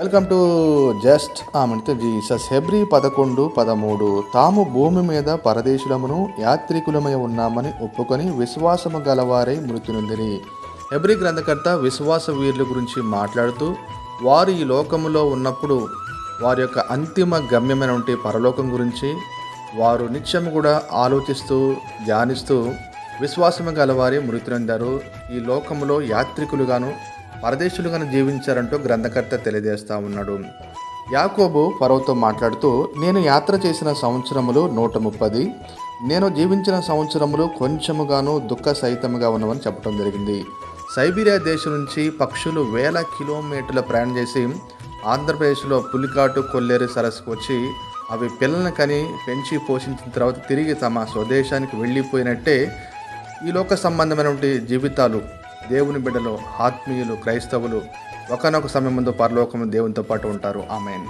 Welcome to just ఆమెతో Jesus. హెబ్రి పదకొండు పదమూడు. తాము భూమి మీద పరదేశులమును యాత్రికులమై ఉన్నామని ఒప్పుకొని విశ్వాసము గలవారై మృతి హెబ్రి గ్రంథకర్త విశ్వాస వీరుల గురించి మాట్లాడుతూ వారు ఈ లోకములో ఉన్నప్పుడు వారి యొక్క అంతిమ గమ్యమైనటువంటి పరలోకం గురించి వారు నిత్యం కూడా ఆలోచిస్తూ ధ్యానిస్తూ విశ్వాసము గలవారే మృతి ఈ లోకములో యాత్రికులుగాను పరదేశులుగాను జీవించారంటూ గ్రంథకర్త తెలియజేస్తా ఉన్నాడు. యాకోబు ఫరోతో మాట్లాడుతూ నేను యాత్ర చేసిన సంవత్సరములు నూట ముప్పది. నేను జీవించిన సంవత్సరములు కొంచెముగాను దుఃఖ సహితముగా ఉన్నవని చెప్పడం జరిగింది. సైబీరియా దేశం నుంచి పక్షులు వేల కిలోమీటర్ల ప్రయాణం చేసి ఆంధ్రప్రదేశ్లో పులికాటు కొల్లేరు సరస్సుకు వచ్చి అవి పిల్లల్ని కని పెంచి పోషించిన తర్వాత తిరిగి తమ స్వదేశానికి వెళ్ళిపోయినట్టే ఈ లోక సంబంధమైనటువంటి జీవితాలు దేవుని బిడ్డలు ఆత్మీయులు క్రైస్తవులు ఒకనొక సమయం ముందు పరలోకము దేవునితో పాటు ఉంటారు. ఆమెన్.